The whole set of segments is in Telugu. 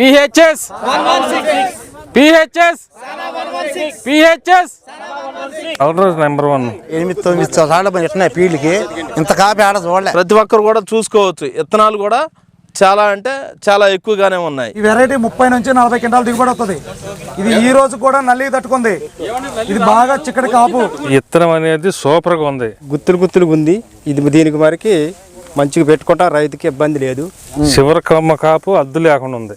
PHS PHS PHS number one ఎనిమిది తొమ్మిది సార్లు ఇస్తున్నాయి ఫీల్డ్కి ఇంత కాపీ ఆడ చూడలే. ప్రతి ఒక్కరు కూడా చూసుకోవచ్చు. విత్తనాలు కూడా చాలా అంటే చాలా ఎక్కువగానే ఉన్నాయి. ఈ వెరైటీ ముప్పై నుంచి నలభై క్వింటాల దిగుబడి వస్తుంది ఇది ఈ రోజు కూడా నల్లి తట్టుకుంది. ఇది బాగా చిక్కటి కాపు. ఇత్తనం అనేది సూపర్గా ఉంది. గుత్తులు గుత్తులుగా ఉంది ఇది దీనికి మరికి మంచిగా పెట్టుకుంటా రైతుకి ఇబ్బంది లేదు. చివరి కమ్మ కాపు అద్దు లేకుండా ఉంది.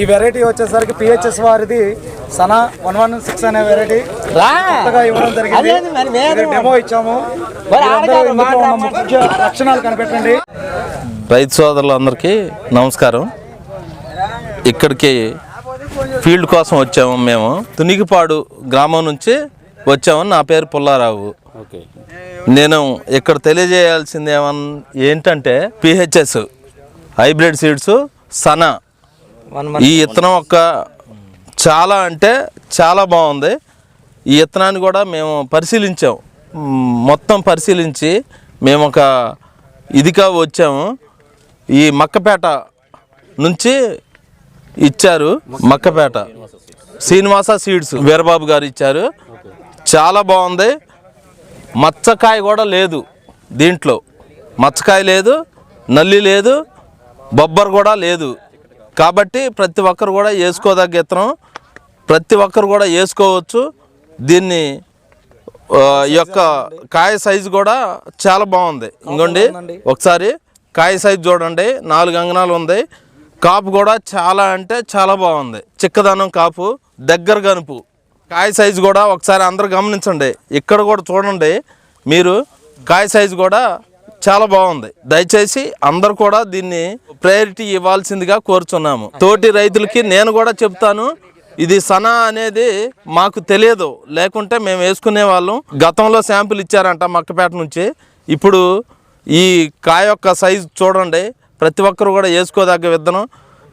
ఈ వెరైటీ వచ్చేసరికి పిహెచ్ఎస్ వారిది సనా వన్ వన్ సిక్స్ అనే వెరైటీ కొత్తగా ఇవ్వడం జరిగింది. డెమో ఇచ్చాము. లక్షణాలు కనిపెట్టండి. రైతు సోదరులందరికీ నమస్కారం. ఇక్కడికి ఫీల్డ్ కోసం వచ్చాము మేము. తునిగిపాడు గ్రామం నుంచి వచ్చాము నా పేరు పుల్లారావు. నేను ఇక్కడ తెలియజేయాల్సింది ఏమన్ ఏంటంటే పిహెచ్ఎస్ హైబ్రిడ్ సీడ్స్ సనా ఈ ఇత్తనం ఒక చాలా అంటే చాలా బాగుంది. ఈ ఇత్తనాన్ని కూడా మేము పరిశీలించాం. మ్, మొత్తం పరిశీలించి మేము ఒక ఇదిగా వచ్చాము. ఈ మక్కపేట నుంచి ఇచ్చారు మక్కపేట. శ్రీనివాస సీడ్స్ వీరబాబు గారు ఇచ్చారు. చాలా బాగుంది. మచ్చకాయ కూడా లేదు దీంట్లో. మచ్చకాయ లేదు నల్లి లేదు బొబ్బర్ కూడా లేదు. కాబట్టి ప్రతి ఒక్కరు కూడా వేసుకోదగ్గ ఇత్తనం ప్రతి ఒక్కరు కూడా వేసుకోవచ్చు దీన్ని యొక్క కాయ సైజు కూడా చాలా బాగుంది. ఇంకోండి ఒకసారి కాయ సైజు చూడండి. నాలుగు అంగనాలు ఉంది. కాపు కూడా చాలా అంటే చాలా బాగుంది. చిక్కదనం కాపు దగ్గర గనుపు. కాయ సైజు కూడా ఒకసారి అందరు గమనించండి. ఇక్కడ కూడా చూడండి. మీరు కాయ సైజు కూడా చాలా బాగుంది. దయచేసి అందరు కూడా దీన్ని ప్రయారిటీ ఇవ్వాల్సిందిగా కోరుచున్నాము. తోటి రైతులకి నేను కూడా చెప్తాను ఇది సనా అనేది మాకు తెలియదు. లేకుంటే మేము వేసుకునే వాళ్ళం. గతంలో శాంపుల్ ఇచ్చారంట మక్కపేట నుంచి. ఇప్పుడు ఈ కాయ యొక్క సైజు చూడండి. ప్రతి ఒక్కరు కూడా వేసుకోదగ్గ విత్తనం.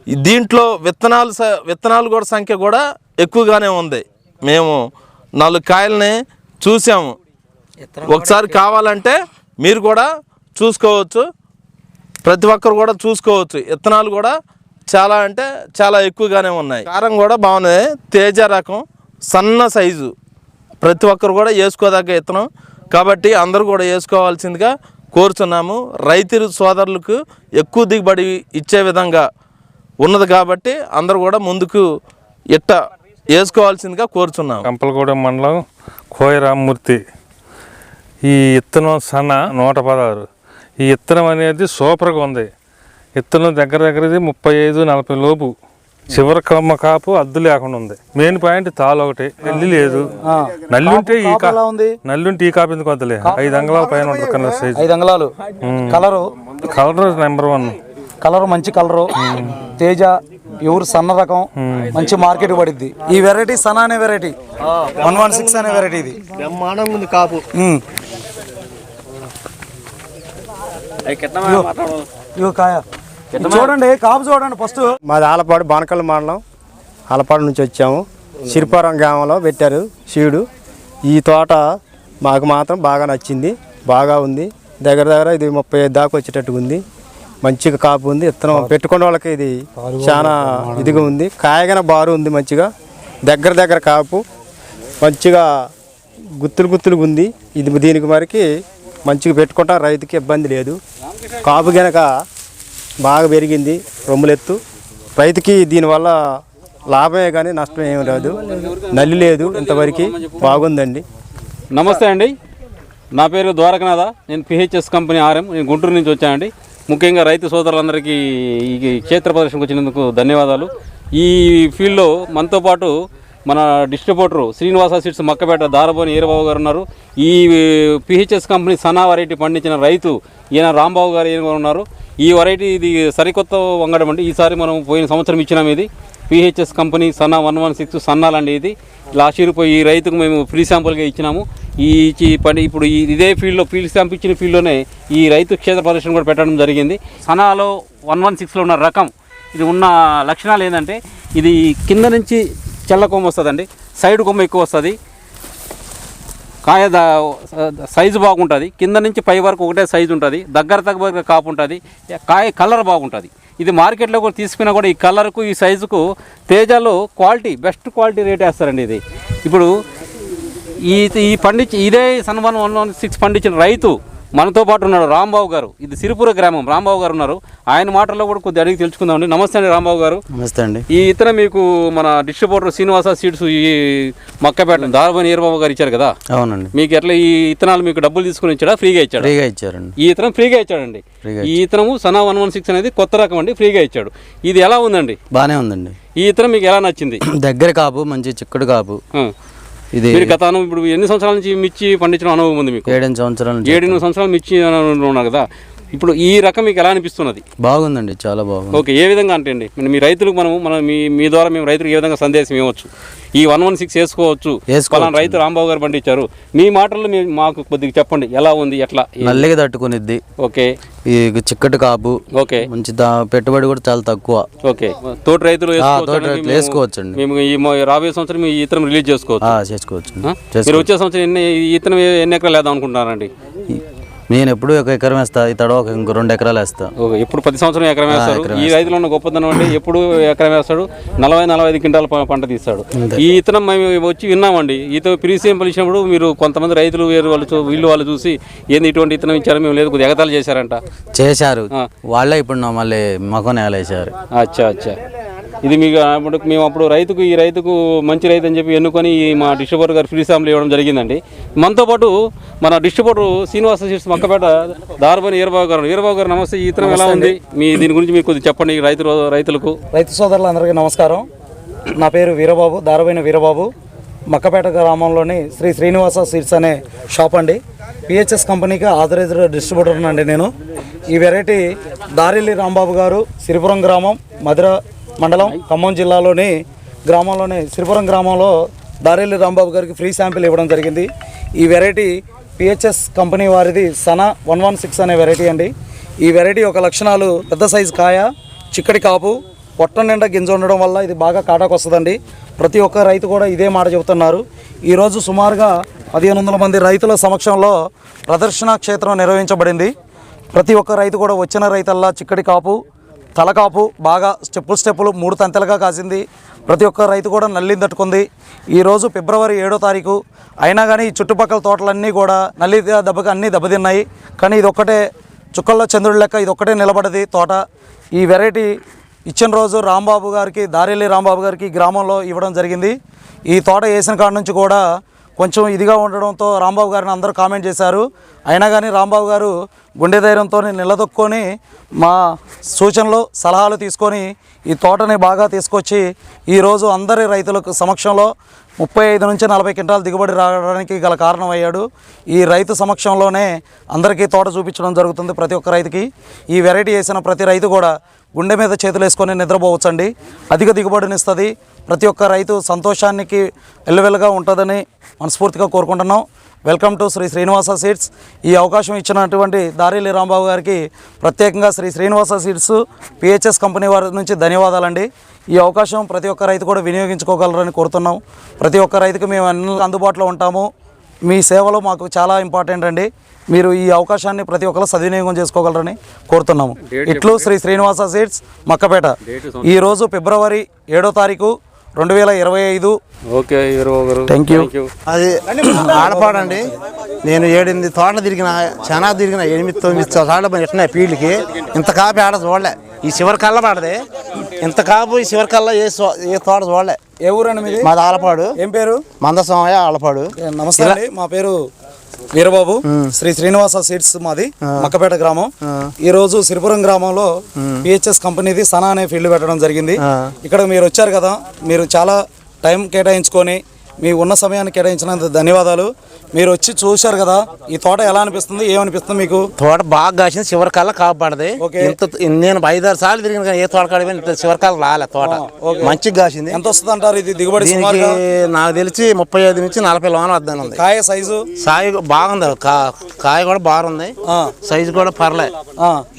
దీంట్లో విత్తనాలు స- విత్తనాలు కూడా సంఖ్య కూడా ఎక్కువగానే ఉంది. మేము నాలుగు కాయల్ని చూసాము. ఒకసారి కావాలంటే మీరు కూడా చూసుకోవచ్చు. ప్రతి ఒక్కరు కూడా చూసుకోవచ్చు. విత్తనాలు కూడా చాలా అంటే చాలా ఎక్కువగానే ఉన్నాయి. కారం కూడా బాగుంది. తేజ రకం సన్న సైజు. ప్రతి ఒక్కరు కూడా వేసుకోదగ్గ విత్తనం కాబట్టి అందరూ కూడా వేసుకోవాల్సిందిగా కోరుచున్నాము. రైతు సోదరులకు ఎక్కువ దిగుబడి ఇచ్చే విధంగా ఉన్నది కాబట్టి అందరూ కూడా ముందుకు ఇట్ట వేసుకోవాల్సిందిగా కోరుచున్నాం కంపలగూడెం మండలం కోయరామూర్తి. ఈ ఇత్తనం సన్న నూట పదహారు. ఈ ఇత్తనం అనేది సూపర్గా ఉంది. ఇత్తనం దగ్గర దగ్గరది ముప్పై ఐదు నలభై లోపు. చివరి కమ్మ కాపు అద్దు లేకుండా ఉంది. మెయిన్ పాయింట్ తాలు ఒకటి. నల్లి లేదు. నల్లి ఉంటే ఈ కా ఎలా ఉంది? నల్లి ఉంటే ఈ కాపు ఎందుకు వద్దులే? ఐదు అంగళాల పైన ఉంటుంది సైజు ఐదు అంగళాలు. Colour? Colour number one colour మంచి కలరు. తేజ ఎవరు సన్న రకం. మంచి మార్కెట్ పడిద్ది. ఈ వెరైటీ సనా అనే వెరైటీ వన్ వన్ సిక్స్ అనే వెరైటీ ఇది. కాపు. కాయ. చూడండి కాపు చూడండి ఫస్ట్. మాది ఆలపాడు బానకల్ మండలం. ఆలపాడు నుంచి వచ్చాము. సిరిపురం గ్రామంలో పెట్టారు శివుడు ఈ తోట మాకు మాత్రం బాగా నచ్చింది. బాగా ఉంది. దగ్గర దగ్గర ఇది ముప్పై ఐదు దాకా వచ్చేటట్టుగా ఉంది. మంచిగా కాపు ఉంది. ఇత్తనం పెట్టుకున్న వాళ్ళకి ఇది చాలా ఇదిగా ఉంది. కాయగాన బారు ఉంది మంచిగా. దగ్గర దగ్గర కాపు. మంచిగా గుత్తులు గుత్తులుగా ఉంది. ఇది దీనికి మరికి మంచిగా పెట్టుకుంటా రైతుకి ఇబ్బంది లేదు. కాపు గనక బాగా పెరిగింది రొమ్ములెత్తు. రైతుకి దీనివల్ల లాభమే కానీ నష్టం ఏమి రాదు. నల్లి లేదు ఇంతవరకు బాగుందండి. నమస్తే అండి. నా పేరు ద్వారకనాథ. నేను పిహెచ్ఎస్ కంపెనీ ఆర్ఎం. నేను గుంటూరు నుంచి వచ్చానండి. ముఖ్యంగా రైతు సోదరులందరికీ ఈ క్షేత్ర ప్రదర్శనకు వచ్చినందుకు ధన్యవాదాలు. ఈ ఫీల్డ్లో మనతో పాటు మన డిస్ట్రిబ్యూటర్ శ్రీనివాస సీడ్స్ మక్కపేట దారబోని ఈరబాబు గారు ఉన్నారు. ఈ పిహెచ్ఎస్ కంపెనీ సనా వెరైటీ పండించిన రైతు ఈయన రాంబాబు గారు ఈయన ఉన్నారు. ఈ వెరైటీ ఇది సరికొత్త వంగడం అండి. ఈసారి మనం పోయిన సంవత్సరం ఇచ్చినాం ఇది. PHS company Sanna one one six సన్నాలండి ఇది. లాస్ట్ ఇయర్ పోయి ఈ రైతుకు మేము ఫ్రీ శాంపుల్గా ఇచ్చినాము. ఈ పని ఇప్పుడు ఈ ఇదే ఫీల్డ్లో ఫీల్డ్ శాంపుల్ ఇచ్చిన ఫీల్డ్లోనే ఈ రైతు క్షేత్ర ప్రదర్శన కూడా పెట్టడం జరిగింది. సనాలో వన్ వన్ సిక్స్లో ఉన్న రకం ఇది ఉన్న లక్షణాలు ఏంటంటే ఇది కింద నుంచి చెల్ల కొమ్మ వస్తుందండి. సైడ్ కొమ్మ ఎక్కువ వస్తుంది. కాయ సైజు బాగుంటుంది. కింద నుంచి పై వరకు ఒకటే సైజు ఉంటుంది. దగ్గర దగ్గర కాపు ఉంటుంది. కాయ కలర్ బాగుంటుంది. ఇది మార్కెట్లో కూడా తీసుకున్నా కూడా ఈ కలర్కు ఈ సైజుకు తేజాలో క్వాలిటీ బెస్ట్ క్వాలిటీ రేట్ వేస్తారండి ఇది. ఇప్పుడు ఈ ఈ పండించి ఇదే సన్వన్ వన్ వన్ సిక్స్ పండించిన రైతు మనతో పాటు ఉన్నాడు రాంబాబు గారు. ఇది సిరిపుర గ్రామం. రాంబాబు గారు ఉన్నారు. ఆయన మాటల్లో కూడా కొద్దిగా అడిగి తెలుసుకుందామండి నమస్తే అండి రాంబాబు గారు. నమస్తే అండి. ఈ ఇతర మీకు మన డిస్ట్రిబ్యూటర్ శ్రీనివాస సీడ్స్ ఈ మక్కపేట దారబని ఈరబాబు గారు ఇచ్చారు కదా? అవునండి. మీకు ఎట్లా ఈ ఇత్తనాలు మీకు డబ్బులు తీసుకుని ఇచ్చాడా? ఫ్రీగా ఇచ్చాడా? ఫ్రీగా ఇచ్చారండి. ఈ ఇతనం ఫ్రీగా ఇచ్చాడండి. ఈ ఇతనము సనా వన్ వన్ సిక్స్ అనేది కొత్త రకం అండి. ఫ్రీగా ఇచ్చాడు. ఇది ఎలా ఉందండి? బాగానే ఉందండి. ఈ ఇతనం మీకు ఎలా నచ్చింది? దగ్గర కాపు మంచి చిక్కుడు కాపు. ఇది మీరు గత ఇప్పుడు ఎన్ని సంవత్సరాల నుంచి మిర్చి పండించడం అనుభవం ఉంది మీకు? ఏడెనిమిది సంవత్సరాల నుంచి ఏడెనిమిది సంవత్సరాలు మిర్చి అనుభవం ఉన్నారు కదా. ఇప్పుడు ఈ రకం మీకు ఎలా అనిపిస్తున్నది? బాగుందండి చాలా బాగుంది. ఓకే ఏ విధంగా అంటే అండి? మీ రైతులకు మనం మనం మీ మీ ద్వారా మేము రైతులకు ఏ విధంగా సందేశం ఇవ్వచ్చు? ఈ వన్ వన్ సిక్స్ వేసుకోవచ్చు. పలానా రైతు రాంబాబు గారు పండించారు. మీ మాటల్లో మీరు మాకు కొద్దిగా చెప్పండి ఎలా ఉంది ఎట్లా? నల్లిగా తట్టుకునిద్ది. ఓకే. ఈ చిక్కటి కాపు ఓకే. మంచి పెట్టుబడి కూడా చాలా తక్కువ. ఓకే. తోటి రైతులు వేసుకోవచ్చు మేము- ఈ మొ- రాబోయే సంవత్సరం ఈ ఇతరం రిలీజ్ చేసుకోవచ్చు. చేసుకోవచ్చు? మీరు వచ్చే సంవత్సరం ఎన్ని ఈ ఇతరం ఎన్ని ఎకరాలు వేద్దాం అనుకుంటున్నారండి? నేను ఎప్పుడు ఒక ఎకరం వేస్తా ఈ తడవ ఒక ఇంకో రెండు ఎకరాలు వేస్తా. ఓకే ఎప్పుడు ప్రతి సంవత్సరం ఎకరం వేస్తాడు? ఈ రైతులో ఉన్న గొప్పతనం అంటే ఎప్పుడు ఎకరం వేస్తాడు నలభై నలభై ఐదు క్వింటాల పంట తీస్తాడు. ఈ ఇతనం మేము వచ్చి విన్నామండి. ఈత ప్రీసియం పిలిచినప్పుడు మీరు కొంతమంది రైతులు వేరు వాళ్ళు వీళ్ళు వాళ్ళు చూసి ఏంది ఇటువంటి ఇతనం ఇచ్చారు మేము లేదు కొద్దిగా ఎగతాలు చేశారంట. చేశారు. వాళ్ళే ఇప్పుడు మళ్ళీ మగ నేల వేసారు అచ్చా అచ్చా. ఇది మీకు అప్పుడు మేము అప్పుడు రైతుకు ఈ రైతుకు మంచి రైతు అని చెప్పి ఎన్నుకొని మా డిస్ట్రిబ్యూటర్ గారు ఫ్రీ శాంపుల్ ఇవ్వడం జరిగిందండి. మనతో పాటు మన డిస్ట్రిబ్యూటర్ శ్రీనివాస సీట్స్ మక్కపేట దారబని ఈరబాబు గారు ఈరబాబు గారు నమస్తే. ఈ ఇతరం ఎలా ఉంది? మీ దీని గురించి మీకు కొద్దిగా చెప్పండి. రైతు రైతులకు. రైతు సోదరులందరికీ నమస్కారం. నా పేరు వీరబాబు దారవైన వీరబాబు. మక్కపేట గ్రామంలోని శ్రీ శ్రీనివాస సీడ్స్ అనే షాప్ అండి. పిహెచ్ఎస్ కంపెనీకి ఆథరైజ్డ్ డిస్ట్రిబ్యూటర్ అండి నేను. ఈ వెరైటీ దారిల్లి రాంబాబు గారు సిరిపురం గ్రామం మధుర మండలం ఖమ్మం జిల్లాలోని గ్రామంలోని సిరిపురం గ్రామంలో దారిల్లి రాంబాబు గారికి ఫ్రీ శాంపిల్ ఇవ్వడం జరిగింది. ఈ వెరైటీ పిహెచ్ఎస్ కంపెనీ వారిది సనా వన్ వన్ సిక్స్ అనే వెరైటీ అండి. ఈ వెరైటీ యొక్క లక్షణాలు పెద్ద సైజు కాయ చిక్కడి కాపు పొట్ట నిండా గింజ ఉండడం వల్ల ఇది బాగా కాటాకు వస్తుందండి. ప్రతి ఒక్క రైతు కూడా ఇదే మాట చెబుతున్నారు. ఈరోజు సుమారుగా పదిహేను వందల మంది రైతుల సమక్షంలో ప్రదర్శన క్షేత్రం నిర్వహించబడింది. ప్రతి ఒక్క రైతు కూడా వచ్చిన రైతల్లా చిక్కడి కాపు తలకాపు బాగా స్టెప్పులు స్టెప్పులు మూడు తంతెలుగా కాసింది. ప్రతి ఒక్క రైతు కూడా నల్లిని తట్టుకుంది. ఈరోజు ఫిబ్రవరి ఏడో తారీఖు. అయినా కానీ ఈ చుట్టుపక్కల తోటలన్నీ కూడా నల్లి దెబ్బకి అన్నీ దెబ్బతిన్నాయి. కానీ ఇది ఒక్కటే చుక్కల్లో చంద్రుడి లెక్క ఇది ఒక్కటే నిలబడది తోట. ఈ వెరైటీ ఇచ్చిన రోజు రాంబాబు గారికి దారేలి రాంబాబు గారికి గ్రామంలో ఇవ్వడం జరిగింది. ఈ తోట వేసిన కాడ నుంచి కూడా కొంచెం ఇదిగా ఉండడంతో రాంబాబు గారిని అందరూ కామెంట్ చేశారు. అయినా కానీ రాంబాబు గారు గుండె ధైర్యంతో నిలదొక్కొని మా సూచనలు సలహాలు తీసుకొని ఈ తోటని బాగా తీసుకొచ్చి ఈరోజు అందరి రైతులకు సమక్షంలో ముప్పై ఐదు నుంచి నలభై క్వింటాలు దిగుబడి రావడానికి గల కారణం అయ్యాడు ఈ రైతు సమక్షంలోనే అందరికీ తోట చూపించడం జరుగుతుంది ప్రతి ఒక్క రైతుకి. ఈ వెరైటీ వేసిన ప్రతి రైతు కూడా గుండె మీద చేతులు వేసుకొని నిద్రపోవచ్చండి. అధిక దిగుబడినిస్తుంది ప్రతి ఒక్క రైతు సంతోషానికి ఎల్లువెల్లుగా ఉంటుందని మనస్ఫూర్తిగా కోరుకుంటున్నాం. Welcome to Shri Srinivasa seeds. ఈ అవకాశం ఇచ్చినటువంటి దారిలి రాంబాబు గారికి ప్రత్యేకంగా Shri Srinivasa seeds PHS company వారి నుంచి ధన్యవాదాలండి. ఈ అవకాశం ప్రతి ఒక్క రైతు కూడా వినియోగించుకోగలరని కోరుతున్నాం. ప్రతి ఒక్క రైతుకు మేము అందుబాటులో ఉంటాము. మీ సేవలు మాకు చాలా ఇంపార్టెంట్ అండి. మీరు ఈ అవకాశాన్ని ప్రతి ఒక్కరు సద్వినియోగం చేసుకోగలరని కోరుతున్నాము. ఇట్లు శ్రీ శ్రీనివాస సీడ్స్ మక్కపేట. ఈరోజు ఫిబ్రవరి ఏడో తారీఖు రెండు వేల ఇరవై ఐదు. ఓకే థ్యాంక్ యూ అది ఆడపాడండి. నేను ఏడెనిమిది తోటలు తిరిగిన చాలా తిరిగిన ఎనిమిది తొమ్మిది తోటలు పెట్టినాయి ఫీల్డ్కి ఇంత కాపీ ఆడ చూడలే. ఈ చివరి కళ్ళ పడదే ఇంత కాపు ఈ చివరి కల్లా ఏ సో- ఏ తోట చూడలే. ఏ ఊరండి మీది? మాది ఆలపాడు. ఏం పేరు? మందస్వామయ్య ఆలపాడు. నమస్తే అండి. మా పేరు వీరబాబు. శ్రీ శ్రీనివాస సీడ్స్ మాది మక్కపేట గ్రామం. ఈ రోజు సిరిపురం గ్రామంలో పిహెచ్ఎస్ కంపెనీది సనా అనే ఫీల్డ్ పెట్టడం జరిగింది. ఇక్కడ మీరు వచ్చారు కదా మీరు చాలా టైం కేటాయించుకొని మీ ఉన్న సమయాన్ని కేటాయించినందుకు ధన్యవాదాలు. మీరు వచ్చి చూశారు కదా ఈ తోట ఎలా అనిపిస్తుంది ఏమనిపిస్తుంది మీకు? తోట బాగా కాసింది చివరి కల్లా కాపాడది. ఇంత నేను ఐదారు సార్లు తిరిగిన కానీ ఏ తోట కాడ చివరి కల్లా రాలే తోట. మంచిగా కాసింది. ఎంత వస్తుంది అంటారు ఇది దిగుబడి నాకు తెలిసి ముప్పై ఐదు నుంచి నలభై లోన వద్దని కాయ సైజు? సాయి బాగుంది. కాయ కూడా బాగుంది. సైజు కూడా పర్లే.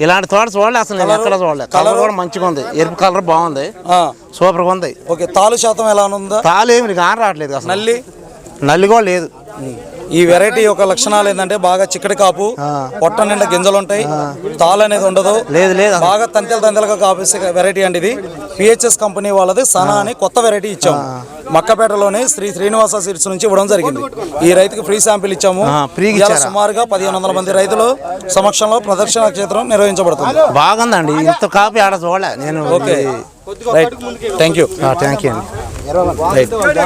ఇలాంటి తోట చూడలే అసలు నేను ఎక్కడ చూడలే. కలర్ కూడా మంచిగా ఉంది ఎరుపు కలర్ బాగుంది. ఆ. సూపర్గా ఉంది. ఓకే తాలు శాతం ఎలా ఉందా? తాలు ఏమి నీకు ఆన రావట్లేదు అసలు. నల్లి? నల్లి కూడా లేదు. ఈ వెరైటీ యొక్క లక్షణాలు ఏంటంటే బాగా చిక్కటి కాపు పొట్ట నిండా గింజలు ఉంటాయి తాలు అనేది ఉండదు. లేదు లేదు. బాగా తంతెలు తంతెలుగా కాపేసే వెరైటీ అండి ఇది. పిహెచ్ఎస్ కంపెనీ వాళ్ళది సనా అని కొత్త వెరైటీ ఇచ్చాము. మక్కపేటలోని శ్రీ శ్రీనివాస సీడ్స్ నుంచి ఇవ్వడం జరిగింది. ఈ రైతుకి ఫ్రీ శాంపిల్ ఇచ్చాము. ఆ, ఫ్రీగా ఇవాళ ఇచ్చారా? సుమారుగా పదిహేను వందల మంది రైతులు సమక్షంలో ప్రదర్శన క్షేత్రం నిర్వహించబడుతుంది. బాగుందండి. ఇంత కాపీ ఆడ చూడలే. నేను okay right thank you thank you అండి.